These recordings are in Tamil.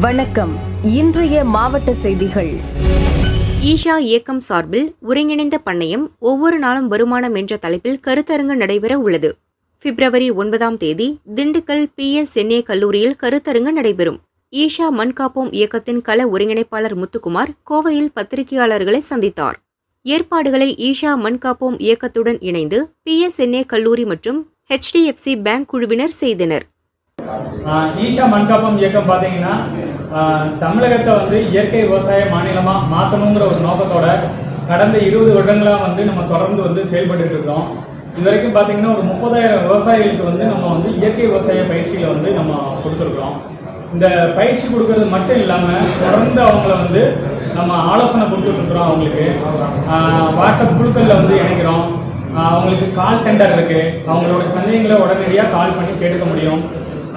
வணக்கம். இன்றைய மாவட்ட செய்திகள். ஈஷா இயக்கம் சார்பில் ஒருங்கிணைந்த பண்ணையம் ஒவ்வொரு நாளும் வருமானம் என்ற தலைப்பில் கருத்தரங்கு நடைபெற உள்ளது. பிப்ரவரி ஒன்பதாம் தேதி திண்டுக்கல் பி எஸ் என்ஏ கல்லூரியில் கருத்தரங்கு நடைபெறும். ஈஷா மண்காப்போம் இயக்கத்தின் கள ஒருங்கிணைப்பாளர் முத்துக்குமார் கோவையில் பத்திரிகையாளர்களை சந்தித்தார். ஏற்பாடுகளை ஈஷா மண்காப்போம் இயக்கத்துடன் இணைந்து பி எஸ் என்ஏ கல்லூரி மற்றும் ஹெச்டிஎஃப்சி பேங்க் குழுவினர் செய்தனர். ஈஷா மண்காப்பம் இயக்கம் பார்த்தீங்கன்னா தமிழகத்தை வந்து இயற்கை விவசாய மாநிலமாக மாற்றணுங்கிற ஒரு நோக்கத்தோட கடந்த இருபது வருடங்களாக வந்து நம்ம தொடர்ந்து வந்து செயல்பட்டு இருக்கோம். இது வரைக்கும் பார்த்தீங்கன்னா ஒரு முப்பதாயிரம் விவசாயிகளுக்கு வந்து நம்ம வந்து இயற்கை விவசாய பயிற்சியில் வந்து நம்ம கொடுத்துருக்குறோம். இந்த பயிற்சி கொடுக்கறது மட்டும் இல்லாமல் தொடர்ந்து அவங்கள வந்து நம்ம ஆலோசனை கொடுத்துட்ருக்குறோம் அவங்களுக்கு. வாட்ஸ்அப் குழுக்களில் வந்து இணைக்கிறோம். அவங்களுக்கு கால் சென்டர் இருக்குது அவங்களோட சந்தேகங்களை உடனடியாக கால் பண்ணி கேட்டுக்க முடியும்.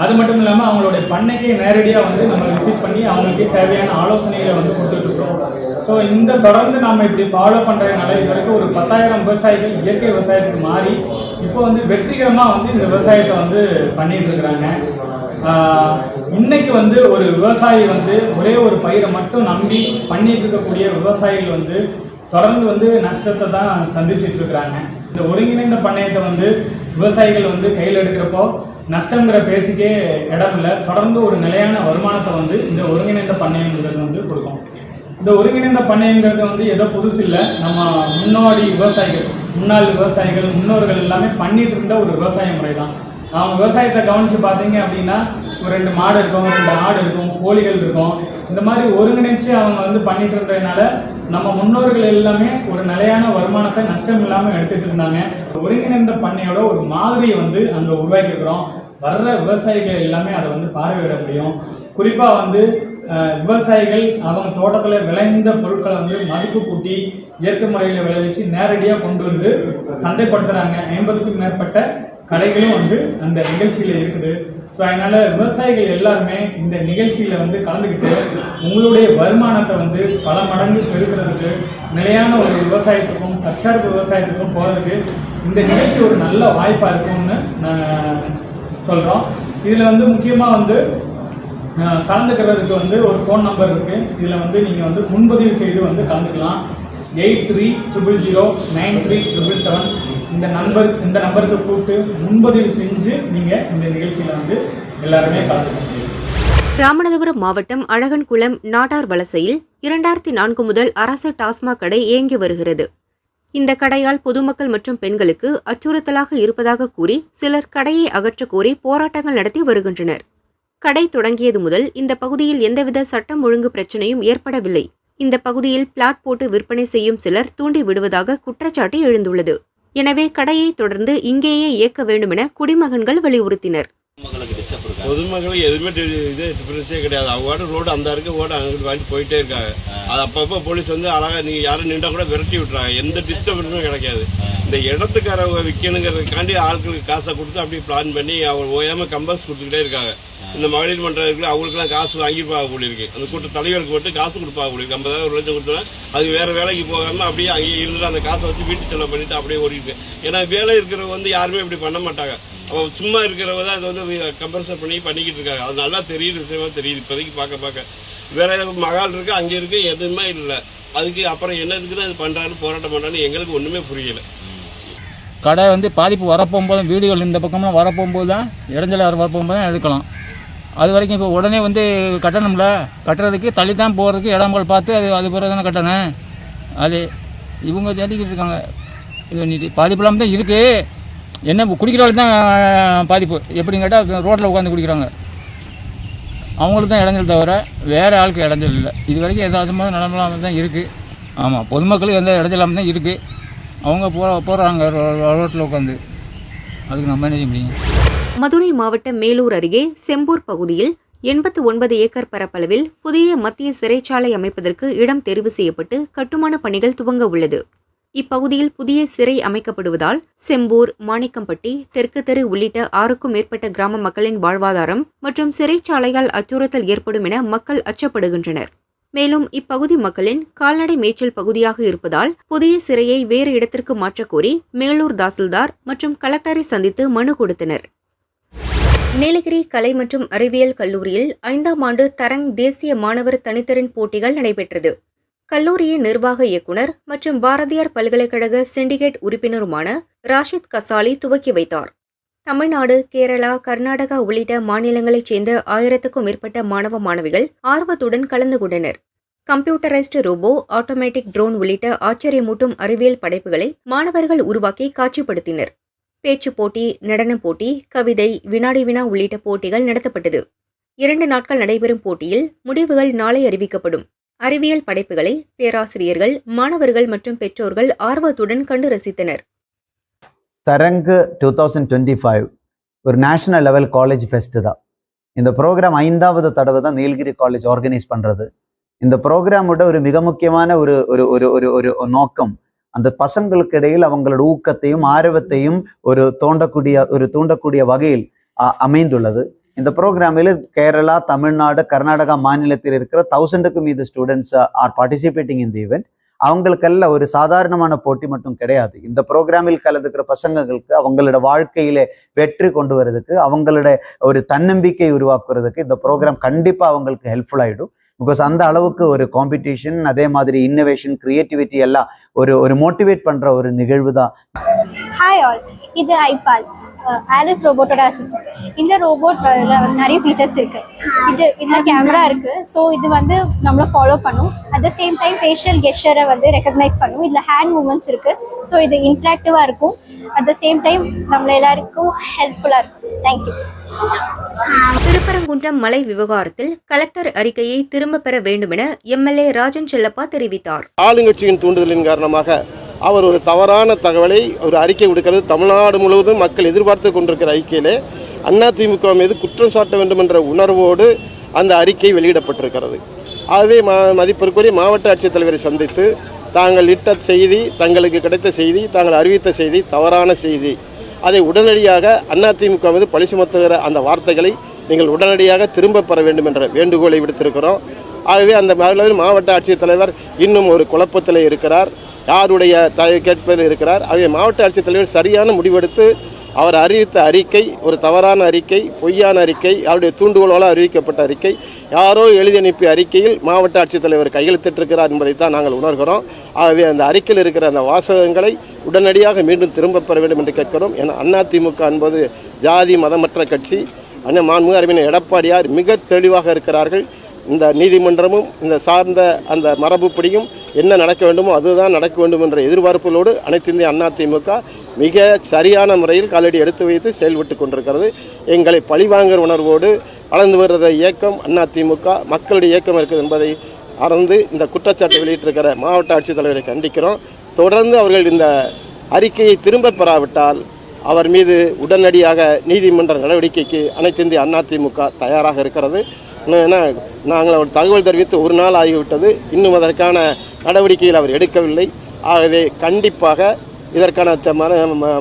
அது மட்டும் இல்லாமல் அவங்களுடைய பண்ணைக்கே நேரடியாக வந்து நம்ம விசிட் பண்ணி அவங்களுக்கு தேவையான ஆலோசனைகளை வந்து கொடுத்துட்ருக்கோம் ஸோ இந்த தொடர்ந்து நம்ம இப்படி ஃபாலோ பண்ணுறதுனால இது வரைக்கும் ஒரு பத்தாயிரம் விவசாயிகள் இயற்கை விவசாயத்துக்கு மாறி இப்போ வந்து வெற்றிகரமாக வந்து இந்த விவசாயத்தை வந்து பண்ணிட்டு இருக்கிறாங்க. இன்னைக்கு வந்து ஒரு விவசாயி வந்து ஒரே ஒரு பயிரை மட்டும் நம்பி பண்ணிட்டு இருக்கக்கூடிய விவசாயிகள் வந்து தொடர்ந்து வந்து நஷ்டத்தை தான் சந்திச்சிட்டு இருக்கிறாங்க. இந்த ஒருங்கிணைந்த பண்ணையத்தை வந்து விவசாயிகள் வந்து கையில் எடுக்கிறப்போ நஷ்டங்கிற பேச்சுக்கே இடம் இல்லை தொடர்ந்து ஒரு நிலையான வருமானத்தை வந்து இந்த ஒருங்கிணைந்த பண்ணைங்கிறது வந்து கொடுக்கும். இந்த ஒருங்கிணைந்த பண்ணைங்கிறது வந்து ஏதோ புதுசு இல்லை. நம்ம முன்னோடி விவசாயிகள் முன்னாள் விவசாயிகள் முன்னோர்கள் எல்லாமே பண்ணிட்டு இருந்த ஒரு விவசாய முறை தான் அவங்க விவசாயத்தை கவனித்து பார்த்தீங்க அப்படின்னா ஒரு ரெண்டு மாடு இருக்கும் ரெண்டு ஆடு இருக்கும் கோழிகள் இருக்கும். இந்த மாதிரி ஒருங்கிணைச்சு அவங்க வந்து பண்ணிட்டு இருந்ததுனால நம்ம முன்னோர்கள் எல்லாமே ஒரு நிலையான வருமானத்தை நஷ்டம் இல்லாமல் எடுத்துட்டு இருந்தாங்க. ஒருங்கிணைந்த பண்ணையோட ஒரு மாதிரியை வந்து அங்கே உருவாக்கியிருக்கிறோம் வர்ற விவசாயிகள் எல்லாமே அதை வந்து பார்வையிட முடியும். குறிப்பாக வந்து விவசாயிகள் அவங்க தோட்டத்தில் விளைந்த பொருட்களை வந்து மதிப்பு கூட்டி இயற்கை முறையில் விளைவிச்சு நேரடியாக கொண்டு வந்து சந்தைப்படுத்துகிறாங்க ஐம்பதுக்கும் மேற்பட்ட கலைகளும் வந்து அந்த நிகழ்ச்சியில் இருக்குது. ஸோ அதனால் விவசாயிகள் எல்லாருமே இந்த நிகழ்ச்சியில் வந்து கலந்துக்கிட்டு உங்களுடைய வருமானத்தை வந்து பல மடங்கு பெருக்கிறதுக்கு நிலையான ஒரு விவசாயத்துக்கும் தற்சார்பு விவசாயத்துக்கும் போகிறதுக்கு இந்த நிகழ்ச்சி ஒரு நல்ல வாய்ப்பாக இருக்கும்னு நான் சொல்கிறோம் இதில் வந்து முக்கியமாக வந்து கலந்துக்கிறதுக்கு வந்து ஒரு ஃபோன் நம்பர் இருக்குது இதில் வந்து நீங்கள் வந்து முன்பதிவு செய்து வந்து கலந்துக்கலாம். Eight three triple zero nine three triple seven இந்த நண்பர் இந்த நம்பருக்கு கூப்பிட்டு முன்பதிவு செஞ்சு நீங்கள் இந்த நிகழ்ச்சியில் வந்து எல்லாருமே கலந்துக்க முடியும் ராமநாதபுரம் மாவட்டம் அழகன்குளம் நாட்டார் வலசையில் இரண்டாயிரத்தி நான்கு முதல் அரசு டாஸ்மாக் கடை இயங்கி வருகிறது. இந்த கடையால் பொதுமக்கள் மற்றும் பெண்களுக்கு அச்சுறுத்தலாக இருப்பதாக கூறி சிலர் கடையை அகற்றக் கோரி போராட்டங்கள் நடத்தி வருகின்றனர். கடை தொடங்கியது முதல் இந்த பகுதியில் எந்தவித சட்டம் ஒழுங்கு பிரச்சனையும் ஏற்படவில்லை. இந்த பகுதியில் பிளாட் போட்டு விற்பனை செய்யும் சிலர் தூண்டி விடுவதாக குற்றச்சாட்டு எழுந்துள்ளது. எனவே கடையை தொடர்ந்து இங்கேயே இயக்க வேண்டுமென குடிமகன்கள் வலியுறுத்தினர். பொதுமக்களுக்கு எதுவுமே இது டிஃபரன்ஸே கிடையாது. அவங்க வாட்டு ரோடு அந்த இருக்கு ஓட அங்கிட்டு வாங்கி போயிட்டே இருக்காங்க. அது அப்பப்போ போலீஸ் வந்து அழகா நீங்க யாரும் நின்றா கூட விரட்டி விட்டுறாங்க. எந்த டிஸ்டர்பன்ஸும் கிடைக்காது. இந்த இடத்துக்காரவங்க விற்கணுங்கிறதுக்காண்டி ஆட்களுக்கு காசை கொடுத்து அப்படியே பிளான் பண்ணி அவங்க ஓயாம கம்பல்ஸ் கொடுத்துக்கிட்டே இருக்காங்க. இந்த மகளிர் மன்றம் இருக்கு அவங்களுக்குலாம் காசு வாங்கிப்பாங்க போல இருக்கு. அந்த கூட்ட தலைவருக்கு மட்டும் காசு கொடுப்பாங்க போல இருக்கு. ஐம்பதாயிரம் ஒரு லட்சம் கொடுத்தா அது வேற வேலைக்கு போகாம அப்படியே அங்கேயே இருந்துட்டு அந்த காசை வச்சு வீட்டு செலவு பண்ணிட்டு அப்படியே ஓடிட்டு ஏன்னா வேலை இருக்கிறவங்க வந்து யாருமே இப்படி பண்ண மாட்டாங்க. சும்மா இருக்கிறவங்க தான் அதை வந்து கம்பல்சர் பண்ணி பண்ணிக்கிட்டு இருக்காங்க. அது நல்லா தெரியுது விஷயமா தெரியுது. இப்போதைக்கு பார்க்க பார்க்க. வேற ஏதாவது மகால் இருக்கு அங்க இருக்கு எதுவுமே இல்லை. அதுக்கு அப்புறம் என்ன தான் இது பண்றாரு போராட்டம் பண்றான்னு எங்களுக்கு ஒண்ணுமே புரியல. கடை வந்து பாதிப்பு வரப்போகும்போது வீடுகள் இந்த பக்கம்லாம் வரப்போகும்போது தான் இடைஞ்சல வரப்போகும்போது தான் எடுக்கலாம். அது வரைக்கும் இப்போ உடனே வந்து கட்டணும்ல கட்டுறதுக்கு தள்ளி தான் போகிறதுக்கு இடங்கள் பார்த்து அது அது பிறகு தானே கட்டணும். அது இவங்க தேடிக்கிட்டு இருக்காங்க. இது பண்ணிட்டு பாதிப்பு இல்லாமல் தான் இருக்குது என்ன குடிக்கிறவங்களுக்கு தான் பாதிப்பு. எப்படின்னு கேட்டால் ரோட்டில் உட்காந்து குடிக்கிறாங்க. அவங்களுக்கு தான் இடைஞ்சல் தவிர வேறு ஆளுக்கு இடைஞ்சல் இல்லை. இது வரைக்கும் எதாச்சும் நிலமில்லாமல் தான் இருக்குது ஆமாம் பொதுமக்களுக்கு எந்த இடைஞ்சலாமல் தான் இருக்குது அவங்க போ போகிறாங்க ரோட்டில் உட்காந்து அதுக்கு நம்ம என்ன செய்ய முடியும்? மதுரை மாவட்டம் மேலூர் அருகே செம்பூர் பகுதியில் எண்பத்து ஒன்பது ஏக்கர் பரப்பளவில் புதிய மத்திய சிறைச்சாலை அமைப்பதற்கு இடம் தெரிவு செய்யப்பட்டு கட்டுமான பணிகள் துவங்க உள்ளது. இப்பகுதியில் புதிய சிறை அமைக்கப்படுவதால் செம்பூர் மாணிக்கம்பட்டி தெற்கு தெரு உள்ளிட்ட ஆறுக்கும் மேற்பட்ட கிராம மக்களின் வாழ்வாதாரம் மற்றும் சிறைச்சாலையால் அச்சுறுத்தல் ஏற்படும் என மக்கள் அச்சப்படுகின்றனர். மேலும் இப்பகுதி மக்களின் கால்நடை மேய்ச்சல் பகுதியாக இருப்பதால் புதிய சிறையை வேறு இடத்திற்கு மாற்றக்கோரி மேலூர் தாசில்தார் மற்றும் கலெக்டரை சந்தித்து மனு கொடுத்தனர். நீலகிரி கலை மற்றும் அறிவியல் கல்லூரியில் ஐந்தாம் ஆண்டு தரங் தேசிய மாணவர் தனித்திறன் போட்டிகள் நடைபெற்றது. கல்லூரியின் நிர்வாக இயக்குனர் மற்றும் பாரதியார் பல்கலைக்கழக சிண்டிகேட் உறுப்பினருமான ராஷித் கசாலி துவக்கி வைத்தார். தமிழ்நாடு கேரளா கர்நாடகா உள்ளிட்ட மாநிலங்களைச் சேர்ந்த ஆயிரத்துக்கும் மேற்பட்ட மாணவ மாணவிகள் ஆர்வத்துடன் கலந்து கொண்டனர். கம்ப்யூட்டரைஸ்டு ரோபோ ஆட்டோமேட்டிக் ட்ரோன் உள்ளிட்ட ஆச்சரியமூட்டும் அறிவியல் படைப்புகளை மாணவர்கள் உருவாக்கி காட்சிப்படுத்தினர். பேச்சு போட்டி நடனப் போட்டி கவிதை வினாடி வினா உள்ளிட்ட போட்டிகள் நடத்தப்பட்டது. இரண்டு நாட்கள் நடைபெறும் போட்டியில் முடிவுகள் நாளை அறிவிக்கப்படும். அறிவியல் படைப்புகளை பேராசிரியர்கள் மாணவர்கள் மற்றும் பெற்றோர்கள் ஆர்வத்துடன் கண்டு ரசித்தனர். Tharangu two thousand twenty five ஒரு நேஷனல் லெவல் காலேஜ் ஃபெஸ்ட்டு தான். இந்த ப்ரோக்ராம் ஐந்தாவது தடவை தான் நீலகிரி காலேஜ் ஆர்கனைஸ் பண்ணுறது இந்த ப்ரோக்ராமோட ஒரு மிக முக்கியமான ஒரு ஒரு ஒரு ஒரு ஒரு நோக்கம் அந்த பசங்களுக்கு இடையில் அவங்களோட ஊக்கத்தையும் ஆர்வத்தையும் ஒரு தோண்டக்கூடிய ஒரு தூண்டக்கூடிய வகையில் அமைந்துள்ளது. இந்த ப்ரோக்ராமில் கேரளா தமிழ்நாடு கர்நாடகா மாநிலத்தில் இருக்கிற தௌசண்டுக்கும் மீது ஸ்டூடெண்ட்ஸ் ஆர் பார்ட்டிசிபேட்டிங் இந்த ஈவெண்ட் அவங்களுக்கெல்லாம் ஒரு சாதாரணமான போட்டி மட்டும் கிடையாது. இந்த ப்ரோக்ராமில் கலந்துக்கிற பசங்களுக்கு அவங்களோட வாழ்க்கையில வெற்றி கொண்டு வர்றதுக்கு அவங்களோட ஒரு தன்னம்பிக்கை உருவாக்குறதுக்கு இந்த ப்ரோக்ராம் கண்டிப்பாக அவங்களுக்கு ஹெல்ப்ஃபுல் ஆகிடும் பிகாஸ் அந்த அளவுக்கு ஒரு காம்படிஷன் அதே மாதிரி இன்னோவேஷன் கிரியேட்டிவிட்டி எல்லாம் ஒரு ஒரு மோட்டிவேட் பண்ற ஒரு நிகழ்வு தான் ஹாய் ஆல் இது ஐபால். ஆலிஸ் ரோபோட்டோட அசிஸ்டன்ட் இந்த ரோபோட் நிறைய ஃபீச்சர்ஸ் இருக்கு. இது இதில் கேமரா இருக்கு. ஸோ இது வந்து நம்மளை ஃபாலோ பண்ணும். At the same time facial கெஸ்டரை வந்து ரெக்கக்னைஸ் பண்ணும். இதில் ஹேண்ட் மூமெண்ட்ஸ் இருக்கு. ஸோ இது இன்ட்ராக்டிவாக இருக்கும். அட் த சேம் டைம் நம்மள எல்லாருக்கும் ஹெல்ப்ஃபுல்லாக இருக்கும். தேங்க்யூ திருப்பரங்குன்றம் மலை விவகாரத்தில் கலெக்டர் அறிக்கையை திரும்பப் பெற வேண்டுமென எம்எல்ஏ ராஜன் செல்லப்பா தெரிவித்தார். ஆளுங்கட்சியின் தூண்டுதலின் காரணமாக அவர் ஒரு தவறான தகவலை ஒரு அறிக்கை விடுக்கிறது தமிழ்நாடு முழுவதும் மக்கள் எதிர்பார்த்து கொண்டிருக்கிற அறிக்கையிலே அதிமுக மீது குற்றம் சாட்ட வேண்டும் என்ற உணர்வோடு அந்த அறிக்கை வெளியிடப்பட்டிருக்கிறது. ஆகவே ம மதிப்பிற்குரிய மாவட்ட ஆட்சித்தலைவரை சந்தித்து தாங்கள் இட்ட செய்தி தங்களுக்கு கிடைத்த செய்தி தாங்கள் அறிவித்த செய்தி தவறான செய்தி அதை உடனடியாக அதிமுக மீது பழி சுமத்துகிற அந்த வார்த்தைகளை நீங்கள் உடனடியாக திரும்ப பெற வேண்டும் என்ற வேண்டுகோளை விடுத்திருக்கிறோம். ஆகவே அந்த மாவட்ட ஆட்சித்தலைவர் இன்னும் ஒரு குழப்பத்தில் இருக்கிறார். யாருடைய த கேட்பதில் இருக்கிறார். அவை மாவட்ட ஆட்சித்தலைவர் சரியான முடிவெடுத்து அவர் அறிவித்த அறிக்கை ஒரு தவறான அறிக்கை பொய்யான அறிக்கை அவருடைய தூண்டுகோளால் அறிவிக்கப்பட்ட அறிக்கை யாரோ எழுதி அனுப்பிய அறிக்கையில் மாவட்ட ஆட்சித்தலைவர் கையெழுத்திட்டிருக்கிறார் என்பதைத்தான் நாங்கள் உணர்கிறோம். ஆகவே அந்த அறிக்கையில் இருக்கிற அந்த வாசகங்களை உடனடியாக மீண்டும் திரும்பப் பெற வேண்டும் என்று கேட்கிறோம். ஏன்னா அதிமுக என்பது ஜாதி மதமற்ற கட்சி. அண்ணன் மாண்புமிகு அறிவினர் எடப்பாடியார் மிக தெளிவாக இருக்கிறார்கள். இந்த நீதிமன்றமும் இந்த சார்ந்த அந்த மரபுப்படியும் என்ன நடக்க வேண்டுமோ அதுதான் நடக்க வேண்டும் என்ற எதிர்பார்ப்புகளோடு அனைத்து இந்திய அதிமுக மிக சரியான முறையில் காலடி எடுத்து வைத்து செயல்பட்டு கொண்டிருக்கிறது. எங்களை பழிவாங்கிற உணர்வோடு வளர்ந்து வருகிற இயக்கம் அதிமுக மக்களுடைய இயக்கம் இருக்குது என்பதை அறந்து இந்த குற்றச்சாட்டை வெளியிட்டிருக்கிற மாவட்ட ஆட்சித்தலைவரை கண்டிக்கிறோம். தொடர்ந்து அவர்கள் இந்த அறிக்கையை திரும்ப பெறாவிட்டால் அவர் மீது உடனடியாக நீதிமன்ற நடவடிக்கைக்கு அனைத்து இந்திய அதிமுக தயாராக இருக்கிறது. ஏன்னா நாங்கள் அவர் தகவல் தெரிவித்து ஒரு நாள் ஆகிவிட்டது. இன்னும் அதற்கான நடவடிக்கையில் அவர் எடுக்கவில்லை. ஆகவே கண்டிப்பாக இதற்கான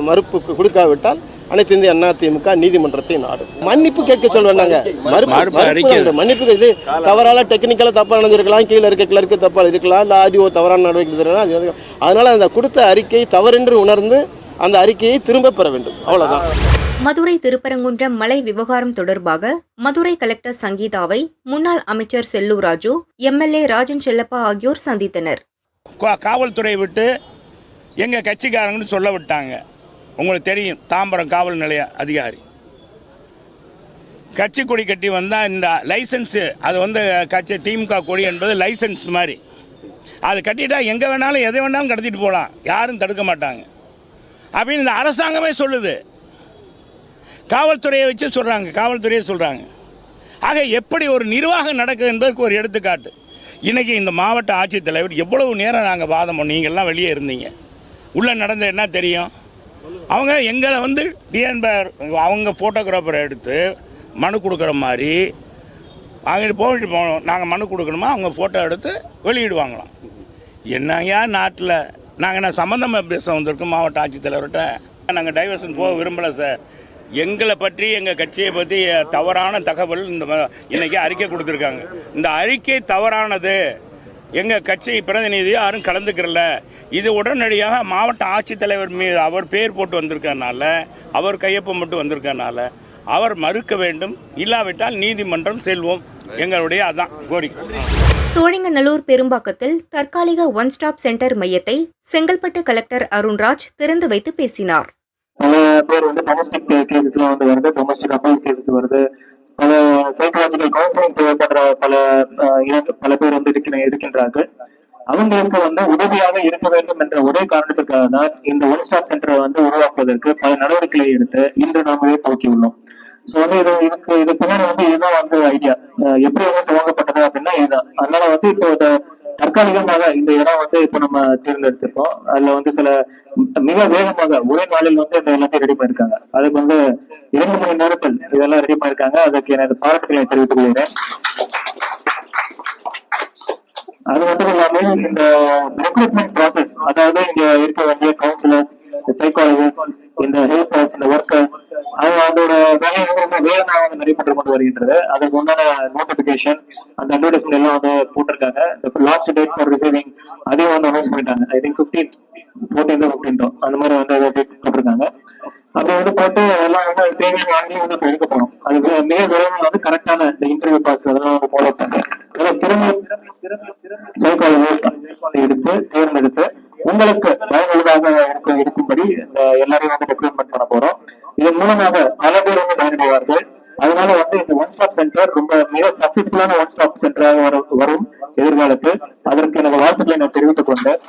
மறுப்பு கொடுக்காவிட்டால் அனைத்து இந்திய அதிமுக நீதிமன்றத்தை நாடும். மன்னிப்பு கேட்க சொல்வேன் நாங்க. மறுப்பு மறுப்பு வேண்டும். மன்னிப்பு இது தவறால டெக்னிக்கலாக தப்பாக நடந்திருக்கலாம். கீழே இருக்க கிளர்க்கு தப்பாக இருக்கலாம். இல்லை ஆடியோ தவறான நடவடிக்கை அதனால அந்த கொடுத்த அறிக்கை தவறென்று உணர்ந்து அந்த அறிக்கையை திரும்ப பெற வேண்டும். அவ்வளவுதான். மதுரை திருப்பரங்குன்றம் மலை விவகாரம் தொடர்பாக மதுரை கலெக்டர் சங்கீதாவை முன்னாள் அமைச்சர் செல்லூர் ராஜு எம்எல்ஏ ராஜன் செல்லப்பா ஆகியோர் சந்தித்தனர். கா- காவல்துறை விட்டு எங்கள் கட்சிக்காரங்கன்னு சொல்ல விட்டாங்க. உங்களுக்கு தெரியும் தாம்பரம் காவல் நிலைய அதிகாரி. கட்சி கொடி கட்டி வந்தால் இந்த லைசன்ஸு அது வந்து கட்சி திமுக கொடி என்பது லைசன்ஸ் மாதிரி. அது கட்டிட்டா எங்கே வேணாலும் எதை வேணாலும் கடத்திட்டு போகலாம் யாரும் தடுக்க மாட்டாங்க. அப்படின்னு இந்த அரசாங்கமே சொல்லுது. காவல்துறையை வச்சு சொல்கிறாங்க காவல்துறையை சொல்கிறாங்க ஆக எப்படி ஒரு நிர்வாகம் நடக்குது என்பதற்கு ஒரு எடுத்துக்காட்டு. இன்னைக்கு இந்த மாவட்ட ஆட்சித்தலைவர் எவ்வளவு நேரம் நாங்கள் வாதம் நீங்கள்லாம் வெளியே இருந்தீங்க. உள்ளே நடந்த என்ன தெரியும்? அவங்க எங்களை வந்து டிஎன்பிஆர் அவங்க ஃபோட்டோகிராஃபரை எடுத்து மனு கொடுக்குற மாதிரி அங்கே போயிட்டு போனோம். நாங்கள் மனு கொடுக்கணுமா? அவங்க ஃபோட்டோ எடுத்து வெளியிடுவாங்களாம். என்னங்க நாட்டில்? நாங்கள் என்ன சம்மந்தமாக பேச வந்திருக்கோம்? மாவட்ட ஆட்சித்தலைவர்கிட்ட. நாங்கள் டைவர்ஷன் போக விரும்பலை சார் எங்களை பற்றி எங்கள் கட்சியை பற்றி தவறான தகவல் இந்த இன்னைக்கு அறிக்கை கொடுத்துருக்காங்க. இந்த அறிக்கை தவறானது. எங்கள் கட்சி பிரதிநிதி யாரும் கலந்துக்கிறல. இது உடனடியாக மாவட்ட ஆட்சித்தலைவர் மீது அவர் பேர் போட்டு வந்திருக்கனால அவர் கையொப்பம் மட்டும் வந்திருக்கனால அவர் மறுக்க வேண்டும். இல்லாவிட்டால் நீதிமன்றம் செல்வோம். எங்களுடைய அதான் கோரிக்கை. சோழிங்கநல்லூர் பெரும்பாக்கத்தில் தற்காலிக ஒன் ஸ்டாப் சென்டர் மையத்தை செங்கல்பட்டு கலெக்டர் அருண்ராஜ் திறந்து வைத்து பேசினார். பல பேர் வந்து டொமஸ்டிக் கேசஸ்லாம் வந்து வருது டொமஸ்டிக் அப்பாஸ் கேசஸ் வருது. பல சைக்கலாஜிக்கல் கவுன்சிலிங் தேவைப்படுற பல பல பேர் வந்து இருக்கின்றார்கள். அவங்களுக்கு வந்து உதவியாக இருக்க வேண்டும் என்ற ஒரே காரணத்துக்காக தான் இந்த ஒன் ஸ்டாப் சென்டரை வந்து உருவாக்குவதற்கு பல நடவடிக்கைகளை எடுத்து இன்று நாம் துவக்கியுள்ளோம் ஸோ வந்து இது இதுக்கு இது பின்னாடி வந்து இதுதான் வந்து ஐடியா எப்படி வந்து துவங்கப்பட்டது அப்படின்னா இதுதான். அதனால வந்து இப்போ இந்த தற்காலிகமாக இந்த இடம் வந்து இப்போ நம்ம தேர்ந்தெடுத்திருக்கோம். அதுல வந்து சில மிக வேகமாக ஒரே நாளில் வந்து இந்த எல்லாத்தையும் ரெடி பண்ணிருக்காங்க. அதுக்கு வந்து இரண்டு மணி நேரத்தில் இதெல்லாம் ரெடி பண்ணிருக்காங்க. அதுக்கு எனது பாராட்டுகளை தெரிவித்துக் கொள்கிறேன். அது மட்டும் இல்லாமல் இந்த ரெக்ரூட்மெண்ட் ப்ராசஸ் அதாவது இங்க இருக்க வேண்டிய கவுன்சிலர்ஸ் சைக்காலஜிஸ்ட் இந்த ஹெல்பர்ஸ் இந்த ஒர்க்கர்ஸ் அது அதோட வேலை வந்து ரொம்ப வேகமாக வந்து நடைபெற்று கொண்டு வருகின்றது. அதுக்கு உண்டான நோட்டிபிகேஷன் அந்த அட்வர்டைஸ்மெண்ட் எல்லாம் வந்து போட்டிருக்காங்க. லாஸ்ட் டேட் ஃபார் ரிசீவிங் அதையும் வந்து அனௌன்ஸ் பண்ணிட்டாங்க. I think fifteen fourteen fifteen அந்த மாதிரி வந்து அதை போட்டிருக்காங்க. அப்படி வந்து போட்டு எல்லாம் வந்து தேவையான ஆண்களையும் வந்து இப்ப எடுக்க போகிறோம் அது மிக விரைவில் வந்து கரெக்டான இந்த இன்டர்வியூ பாஸ் அதெல்லாம் வந்து ஃபாலோ பண்ணுறேன் அதில் திறமை சைக்காலஜிஸ்ட் எடுத்து தேர்ந்தெடுத்து உங்களுக்கு பயனுள்ளதாக இருக்கும் இருக்கும்படி இந்த எல்லாரையும் வந்து ரெக்ரூட்மெண்ட் பண்ண போறோம். இதன் மூலமாக பல பேர் வந்து பயனடைவார்கள். அதனால வந்து இந்த ஒன் ஸ்டாப் சென்டர் ரொம்ப மிக சக்சஸ்ஃபுல்லான ஒன் ஸ்டாப் சென்டராக வரும் வரும் எதிர்காலத்தில். அதற்கு எனக்கு வாழ்த்துக்களை நான் தெரிவித்துக் கொண்டேன்.